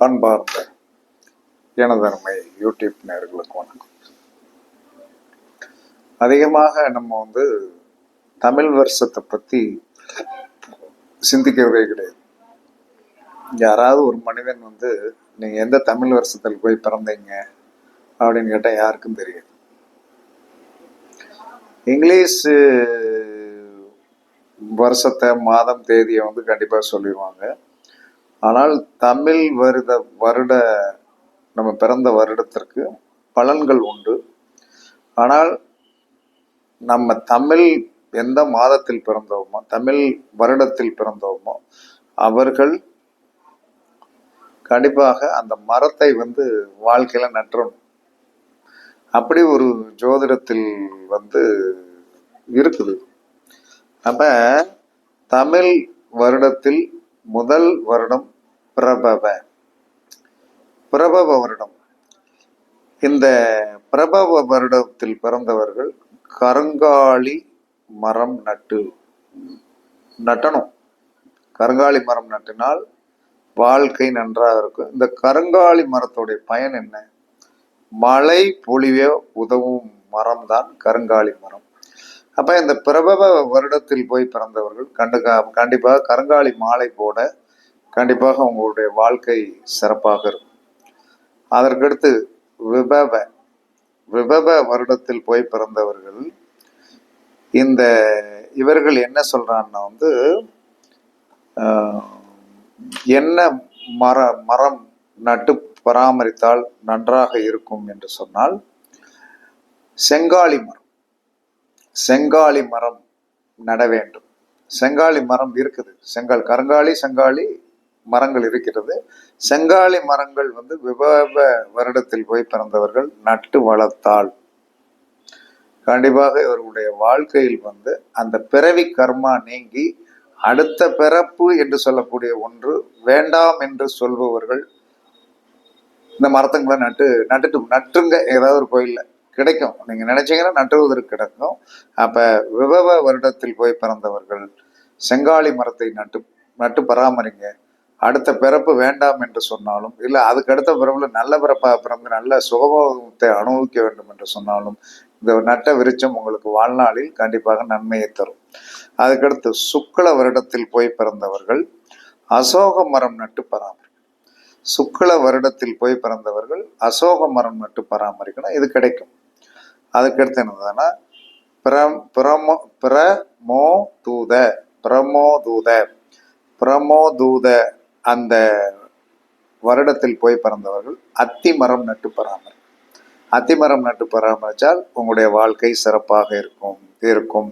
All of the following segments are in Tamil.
அன்பார்ந்த எனதருமை யூடியூப் நேர்களுக்கு வணக்கம். அதிகமாக நம்ம வந்து தமிழ் வருஷத்தை பற்றி சிந்திக்கிறதே கிடையாது. யாராவது ஒரு மனிதன் வந்து நீங்கள் எந்த தமிழ் வருஷத்தில் போய் பிறந்தீங்க? அப்படின்னு கேட்டால் யாருக்கும் தெரியாது. இங்கிலீஷ் வருஷத்தை மாதம் தேதியை வந்து கண்டிப்பாக சொல்லிடுவாங்க ஆனால் தமிழ் வருத வருட நம்ம பிறந்த வருடத்திற்கு பலன்கள் உண்டு. ஆனால் நம்ம தமிழ் எந்த மாதத்தில் பிறந்தோமோ தமிழ் வருடத்தில் பிறந்தோமோ அவர்கள் கண்டிப்பாக அந்த மரத்தை வந்து வாழ்க்கையில நற்றணும். அப்படி ஒரு ஜோதிடத்தில் வந்து இருக்குது. அப்ப தமிழ் வருடத்தில் முதல் வருடம் பிரபவ பிரபவ வருடம். இந்த பிரபவ வருடத்தில் பிறந்தவர்கள் கருங்காலி மரம் நட்டு நட்டணும். கருங்காலி மரம் நட்டினால் வாழ்க்கை நன்றாக இருக்கும். இந்த கருங்காலி மரத்துடைய பயன் என்ன? மழை பொழிவே உதவும் மரம் தான் கருங்காலி மரம். அப்போ இந்த பிரபவ வருடத்தில் போய் பிறந்தவர்கள் கண்டு கண்டிப்பாக கருங்காலி மாலை போட கண்டிப்பாக உங்களுடைய வாழ்க்கை சிறப்பாக இருக்கும். அதற்கடுத்து விபவ விபவ வருடத்தில் போய் பிறந்தவர்கள் இந்த இவர்கள் என்ன சொல்கிறான்னா வந்து என்ன மர மரம் நட்டு பராமரித்தால் நன்றாக இருக்கும் என்று சொன்னால் செங்காலி மரம் செங்காலி மரம் நட வேண்டும். செங்காலி மரம் இருக்குது. செங்கால் கருங்காலி செங்காலி மரங்கள் இருக்கிறது. செங்காலி மரங்கள் வந்து விபவ வருடத்தில் போய் பிறந்தவர்கள் நட்டு வளர்த்தால். கண்டிப்பாக இவர்களுடைய வாழ்க்கையில் வந்து அந்த பிறவி கர்மா நீங்கி அடுத்த பிறப்பு என்று சொல்லக்கூடிய ஒன்று வேண்டாம் என்று சொல்பவர்கள் இந்த மரத்துங்களை நட்டு நட்டுட்டு நட்டுங்க ஏதாவது ஒரு கோயிலில் கிடைக்கும். நீங்கள் நினைச்சீங்கன்னா நட்டுவதற்கு கிடைக்கும். அப்போ விபவ வருடத்தில் போய் பிறந்தவர்கள் செங்காலி மரத்தை நட்டு நட்டு பராமரிங்க. அடுத்த பிறப்பு வேண்டாம் என்று சொன்னாலும் இல்லை அதுக்கு அடுத்த பிறப்புல நல்ல பிறப்பாக பிறந்து நல்ல சுகபோகத்தை அனுபவிக்க வேண்டும் என்று சொன்னாலும் இந்த நட்ட விருச்சம் உங்களுக்கு வாழ்நாளில் கண்டிப்பாக நன்மையை தரும். அதுக்கடுத்து சுக்ல வருடத்தில் போய் பிறந்தவர்கள் அசோக மரம் நட்டு பராமரிக்கணும். சுக்ல வருடத்தில் போய் பிறந்தவர்கள் அசோக மரம் நட்டு பராமரிக்கணும். இது கிடைக்கும். அதுக்கடுத்து என்னதுன்னா பிரம் பிரமோ பிரமோ தூத பிரமோதூத பிரமோதூத. அந்த வருடத்தில் போய் பிறந்தவர்கள் அத்தி மரம் நட்டு பராமரி. அத்தி மரம் நட்டு பராமரித்தால் உங்களுடைய வாழ்க்கை சிறப்பாக இருக்கும் இருக்கும்.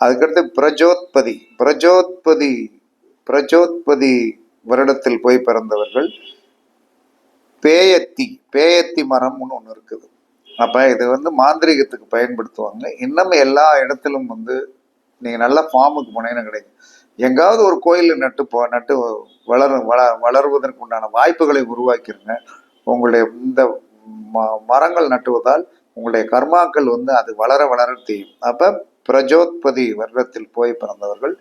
அதுக்கடுத்து பிரஜோத்பதி பிரஜோத்பதி பிரஜோத்பதி வருடத்தில் போய் பிறந்தவர்கள் பேயத்தி பேயத்தி மரம்னு ஒன்று இருக்குது. அப்போ இது வந்து மாந்திரீகத்துக்கு பயன்படுத்துவாங்க. இன்னும் எல்லா இடத்திலும் வந்து நீங்கள் நல்லா ஃபார்முக்கு போனீங்கன்னா கிடைக்கும் எங்காவது ஒரு கோயிலில் நட்டு போ நட்டு வளர வள வளருவதற்கு உண்டான வாய்ப்புகளை உருவாக்கிருங்க. உங்களுடைய இந்த ம- மரங்கள் நட்டுவதால் உங்களுடைய கர்மாக்கள் வந்து அது வளர வளர தெரியும் அப்போ பிரஜோத்பதி வருடத்தில் போய் பிறந்தவர்கள்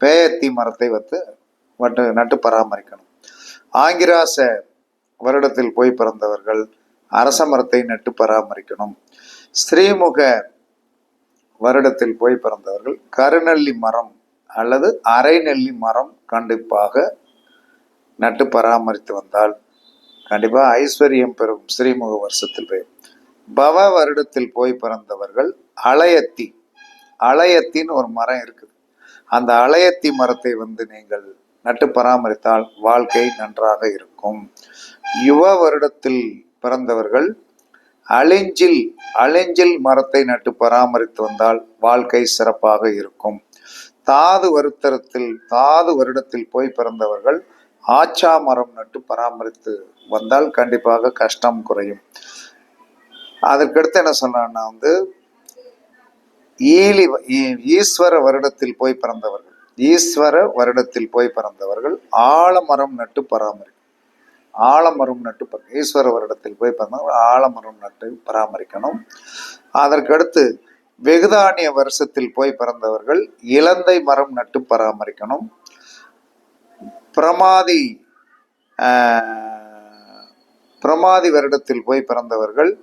பேயத்தி மரத்தை வந்து வட்டு நட்டு பராமரிக்கணும். ஆங்கிராச வருடத்தில் போய் பிறந்தவர்கள் அரச மரத்தை நட்டு பராமரிக்கணும். ஸ்ரீமுக வருடத்தில் போய் பிறந்தவர்கள் கருநள்ளி மரம் அல்லது அரைநெல்லி மரம் கண்டிப்பாக நட்டு பராமரித்து வந்தால் கண்டிப்பாக ஐஸ்வர்யம் பெறும் ஸ்ரீமுக வருஷத்தில் போய் பவ வருடத்தில் போய் பிறந்தவர்கள் அலையத்தி அலையத்தின்னு ஒரு மரம் இருக்குது. அந்த அலையத்தி மரத்தை வந்து நீங்கள் நட்டு பராமரித்தால் வாழ்க்கை நன்றாக இருக்கும். யுவ வருடத்தில் பிறந்தவர்கள் அழிஞ்சில் அழிஞ்சில் மரத்தை நட்டு பராமரித்து வந்தால் வாழ்க்கை சிறப்பாக இருக்கும். தாது வருத்தரத்தில் தாது வருடத்தில் போய் பிறந்தவர்கள் ஆச்சா மரம் நட்டு பராமரித்து வந்தால் கண்டிப்பாக கஷ்டம் குறையும். அதற்கடுத்து என்ன சொன்னான்னா வந்து ஈலி ஈஸ்வர வருடத்தில் போய் பிறந்தவர்கள் ஈஸ்வர வருடத்தில் போய் பிறந்தவர்கள் ஆலமரம் நட்டு பராமரிக்கும் ஆலமரம் நட்டு ஈஸ்வர வருடத்தில் போய் பிறந்தவர்கள் ஆலமரம் நட்டு பராமரிக்கணும். அதற்கடுத்து வெகுதானிய வருஷத்தில் போய் பிறந்தவர்கள் இலந்தை மரம் நட்டு பராமரிக்கணும். பிரமாதி பிரமாதி வருடத்தில் போய் பிறந்தவர்கள்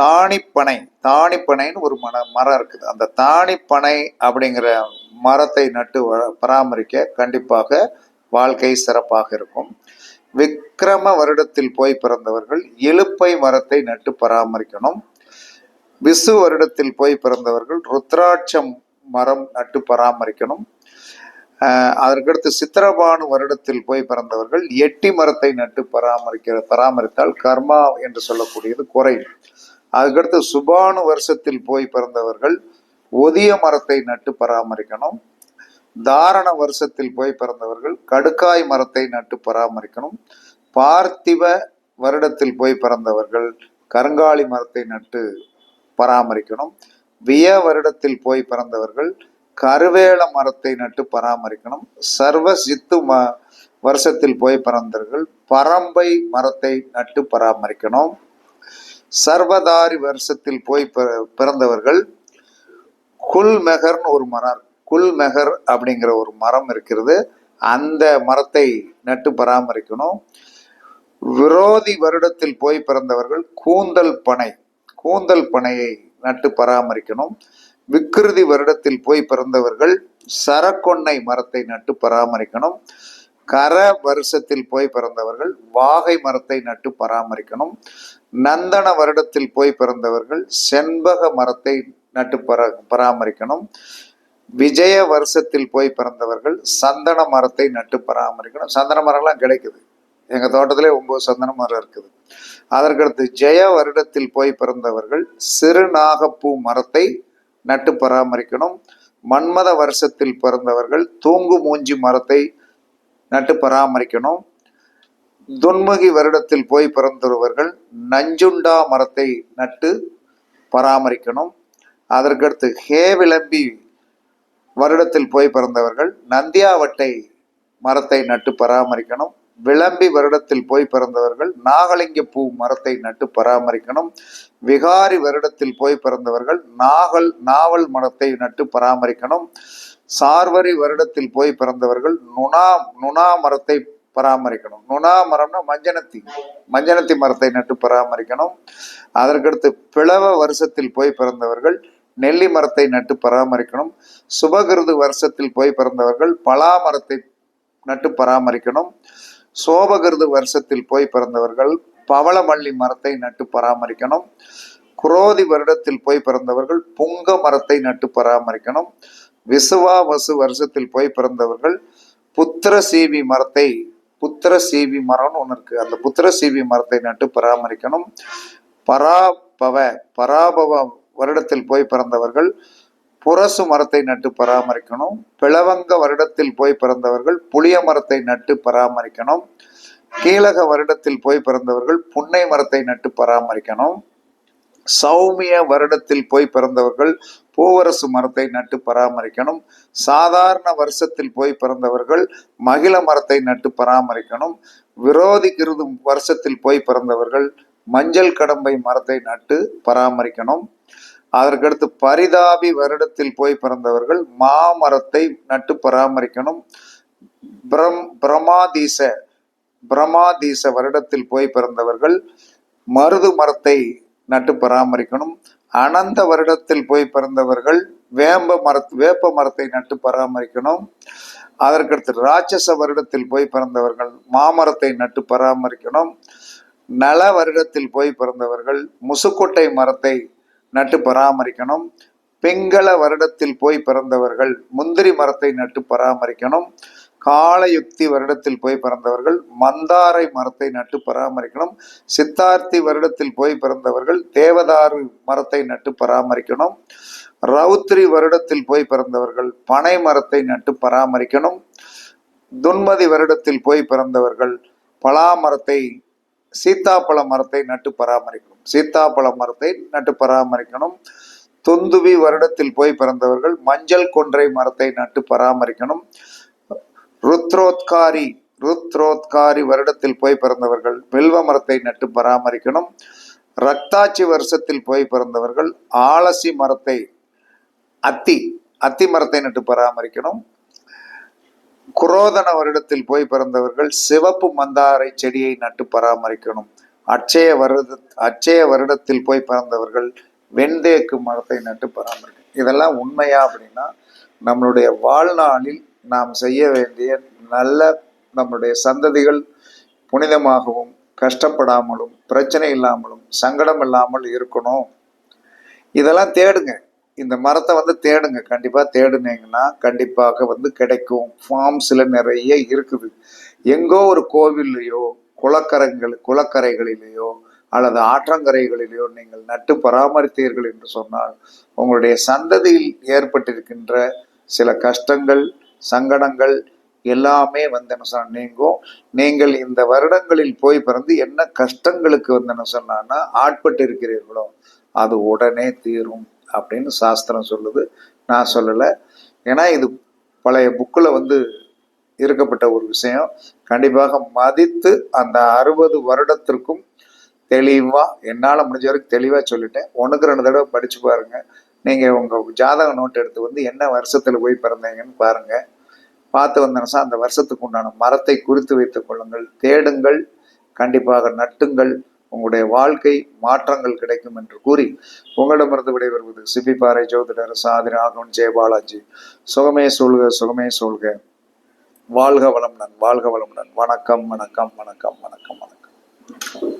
தாணிப்பனை தாணிப்பனைன்னு ஒரு மர மரம் இருக்குது. அந்த தாணிப்பனை அப்படிங்கிற மரத்தை நட்டு வ- பராமரிக்க கண்டிப்பாக வாழ்க்கை சிறப்பாக இருக்கும். விக்ரம வருடத்தில் போய் பிறந்தவர்கள் எழுப்பை மரத்தை நட்டு பராமரிக்கணும். விசு வருடத்தில் போய் பிறந்தவர்கள் ருத்ராட்சம் மரம் நட்டு பராமரிக்கணும். அதற்கடுத்து சித்திரபானு வருடத்தில் போய் பிறந்தவர்கள் எட்டி மரத்தை நட்டு பராமரிக்கிற பராமரித்தால் கர்மா என்று சொல்லக்கூடியது குறையும் அதுக்கடுத்து சுபானு வருஷத்தில் போய் பிறந்தவர்கள் ஒதிய மரத்தை நட்டு பராமரிக்கணும். தாரண வருஷத்தில் போய் பிறந்தவர்கள் கடுக்காய் மரத்தை நட்டு பராமரிக்கணும். பார்த்திவ வருடத்தில் போய் பிறந்தவர்கள் கருங்காலி மரத்தை நட்டு பராமரிக்கணும். விய வருடத்தில் போய் பிறந்தவர்கள் கருவேல மரத்தை நட்டு பராமரிக்கணும். சர்வ சித்து ம வருஷத்தில் போய் பிறந்தவர்கள் பரம்பை மரத்தை நட்டு பராமரிக்கணும். சர்வதாரி வருஷத்தில் போய் பிறந்தவர்கள் குல்மெகர்னு ஒரு மரம் குல்மெகர் அப்படிங்கிற ஒரு மரம் இருக்கிறது. அந்த மரத்தை நட்டு பராமரிக்கணும். விரோதி வருடத்தில் போய் பிறந்தவர்கள் கூந்தல் பனை கூந்தல் பனையை நட்டு பராமரிக்கணும். விக்கிருதி வருடத்தில் போய் பிறந்தவர்கள் சரக்கொன்னை மரத்தை நட்டு பராமரிக்கணும். கர வருஷத்தில் போய் பிறந்தவர்கள் வாகை மரத்தை நட்டு பராமரிக்கணும். நந்தன வருடத்தில் போய் பிறந்தவர்கள் செண்பக மரத்தை நட்டு பரா பராமரிக்கணும். விஜய வருஷத்தில் போய் பிறந்தவர்கள் சந்தன மரத்தை நட்டு பராமரிக்கணும். சந்தன மரம்லாம் கிடைக்குது. எங்கள் தோட்டத்திலே ஒன்பது சந்தன மரம் இருக்குது. அதற்கடுத்து ஜெய வருடத்தில் போய் பிறந்தவர்கள் சிறுநாகப்பூ மரத்தை நட்டு பராமரிக்கணும். மன்மத வருஷத்தில் பிறந்தவர்கள் தூங்கு மூஞ்சி மரத்தை நட்டு பராமரிக்கணும். துன்முகி வருடத்தில் போய் பிறந்தவர்கள் நஞ்சுண்டா மரத்தை நட்டு பராமரிக்கணும். அதற்கடுத்து ஹே விளம்பி வருடத்தில் போய் பிறந்தவர்கள் நந்தியாவட்டை மரத்தை நட்டு பராமரிக்கணும். விளம்பி வருடத்தில் போய் பிறந்தவர்கள் நாகலிங்க பூ மரத்தை நட்டு பராமரிக்கணும். விகாரி வருடத்தில் போய் பிறந்தவர்கள் நாகல் நாவல் மரத்தை நட்டு பராமரிக்கணும். சார்வரி வருடத்தில் போய் பிறந்தவர்கள் நுணா நுணா மரத்தை பராமரிக்கணும். நுணா மரம்னா மஞ்சனத்தி மஞ்சனத்தி மரத்தை நட்டு பராமரிக்கணும். அதற்கடுத்து பிளவ வருஷத்தில் போய் பிறந்தவர்கள் நெல்லி மரத்தை நட்டு பராமரிக்கணும். சுபகிருது வருஷத்தில் போய் பிறந்தவர்கள் பலா மரத்தை நட்டு பராமரிக்கணும். சோபகிருது வருஷத்தில் போய் பிறந்தவர்கள் பவளமல்லி மரத்தை நட்டு பராமரிக்கணும். குரோதி வருடத்தில் போய் பிறந்தவர்கள் புங்க மரத்தை நட்டு பராமரிக்கணும். விசுவா வசு வருஷத்தில் போய் பிறந்தவர்கள் புத்திர சீவி மரத்தை புத்திர சீவி மரம்னு ஒன்று இருக்கு. அந்த புத்திர சீவி மரத்தை நட்டு பராமரிக்கணும். பராபவ பராபவ வருடத்தில் போய் பிறந்தவர்கள் புரசு மரத்தை நட்டு பராமரிக்கணும். பிளவங்க வருடத்தில் போய் பிறந்தவர்கள் புளிய மரத்தை நட்டு பராமரிக்கணும். கீழக வருடத்தில் போய் பிறந்தவர்கள் புன்னை மரத்தை நட்டு பராமரிக்கணும். சௌமிய வருடத்தில் போய் பிறந்தவர்கள் பூவரசு மரத்தை நட்டு பராமரிக்கணும். சாதாரண வருஷத்தில் போய் பிறந்தவர்கள் மகிழ மரத்தை நட்டு பராமரிக்கணும். விரோதி கிருது வருஷத்தில் போய் பிறந்தவர்கள் மஞ்சள் கடம்பை மரத்தை நட்டு பராமரிக்கணும். அதற்கடுத்து பரிதாபி வருடத்தில் போய் பிறந்தவர்கள் மாமரத்தை நட்டு பராமரிக்கணும். பிரம் பிரமாதீச பிரமாதீச வருடத்தில் போய் பிறந்தவர்கள் மருது மரத்தை நட்டு பராமரிக்கணும். அனந்த வருடத்தில் போய் பிறந்தவர்கள் வேம்ப மர வேப்ப மரத்தை நட்டு பராமரிக்கணும். அதற்கடுத்து ராட்சச வருடத்தில் போய் பிறந்தவர்கள் மாமரத்தை நட்டு பராமரிக்கணும். நல வருடத்தில் போய் பிறந்தவர்கள் முசுக்கொட்டை மரத்தை நட்டு பராமரிக்கணும். பிங்கள வருடத்தில் போய் பிறந்தவர்கள் முந்திரி மரத்தை நட்டு பராமரிக்கணும். காலயுக்தி வருடத்தில் போய் பிறந்தவர்கள் மந்தாரை மரத்தை நட்டு பராமரிக்கணும். சித்தார்த்தி வருடத்தில் போய் பிறந்தவர்கள் தேவதாரு மரத்தை நட்டு பராமரிக்கணும். ரவுத்ரி வருடத்தில் போய் பிறந்தவர்கள் பனை மரத்தை நட்டு பராமரிக்கணும். துன்மதி வருடத்தில் போய் பிறந்தவர்கள் பலா மரத்தை சீத்தாப்பழ மரத்தை நட்டு பராமரிக்கணும். சீத்தாப்பழ மரத்தை நட்டு பராமரிக்கணும். துந்துவி வருடத்தில் போய் பிறந்தவர்கள் மஞ்சள் கொன்றை மரத்தை நட்டு பராமரிக்கணும். ருத்ரோத்காரி ருத்ரோத்காரி வருடத்தில் போய் பிறந்தவர்கள் வெல்வ மரத்தை நட்டு பராமரிக்கணும். ரத்தாட்சி வருஷத்தில் போய் பிறந்தவர்கள் ஆலசி மரத்தை அத்தி அத்தி மரத்தை நட்டு பராமரிக்கணும். குரோதன வருடத்தில் போய் பிறந்தவர்கள் சிவப்பு மந்தாரை செடியை நட்டு பராமரிக்கணும். அட்சய வருட அச்சய வருடத்தில் போய் பிறந்தவர்கள் வெண்தேக்கு மரத்தை நட்டு பராமரிக்கணும். இதெல்லாம் உண்மையா அப்படின்னா நம்மளுடைய வாழ்நாளில் நாம் செய்ய வேண்டிய நல்ல நம்மளுடைய சந்ததிகள் புனிதமாகவும் கஷ்டப்படாமலும் பிரச்சனை இல்லாமலும் சங்கடம் இல்லாமல் இருக்கணும். இதெல்லாம் தேடுங்க. இந்த மரத்தை வந்து தேடுங்க. கண்டிப்பாக தேடுனீங்கன்னா கண்டிப்பாக வந்து கிடைக்கும். ஃபார்ம்ஸில் நிறைய இருக்குது. எங்கோ ஒரு கோவில்லையோ குளக்கரங்கள் குளக்கரைகளிலேயோ அல்லது ஆற்றங்கரைகளிலேயோ நீங்கள் நட்டு பராமரித்தீர்கள் என்று சொன்னால் உங்களுடைய சந்ததியில் ஏற்பட்டிருக்கின்ற சில கஷ்டங்கள் சங்கடங்கள் எல்லாமே வந்து என்ன சொன்ன நீங்கும். நீங்கள் இந்த வருடங்களில் போய் பிறந்து என்ன கஷ்டங்களுக்கு வந்து என்ன சொன்னான்னா ஆட்பட்டு இருக்கிறீர்களோ அது உடனே தீரும். அப்படின்னு சாஸ்திரம் சொல்லுது. நான் சொல்லலை. ஏன்னா இது பழைய புக்கில் வந்து இருக்கப்பட்ட ஒரு விஷயம். கண்டிப்பாக மதித்து அந்த அறுபது வருடத்திற்கும் தெளிவாக என்னால் முடிஞ்ச வரைக்கும் தெளிவாக சொல்லிட்டேன். ஒன்றுக்கு ரெண்டு தடவை படித்து பாருங்கள் நீங்கள் உங்கள் ஜாதக நோட் எடுத்து வந்து என்ன வருஷத்தில் போய் பிறந்தீங்கன்னு பாருங்கள் பார்த்து வந்தனசா அந்த வருஷத்துக்கு உண்டான மரத்தை குறித்து வைத்துக் கொள்ளுங்கள். தேடுங்கள். கண்டிப்பாக நட்டுங்கள். உங்களுடைய வாழ்க்கை மாற்றங்கள் கிடைக்கும் என்று கூறி உங்களிடமிருந்து விடைபெறுவது பாறை ஜோதிடர் சாதிரி ஆகவன் ஜெயபாலாஜி சுகமே சொல்க சுகமே சொல்க. வாழ்க வளம் நன் வாழ்க வளமுடன். வணக்கம் வணக்கம் வணக்கம் வணக்கம் வணக்கம்.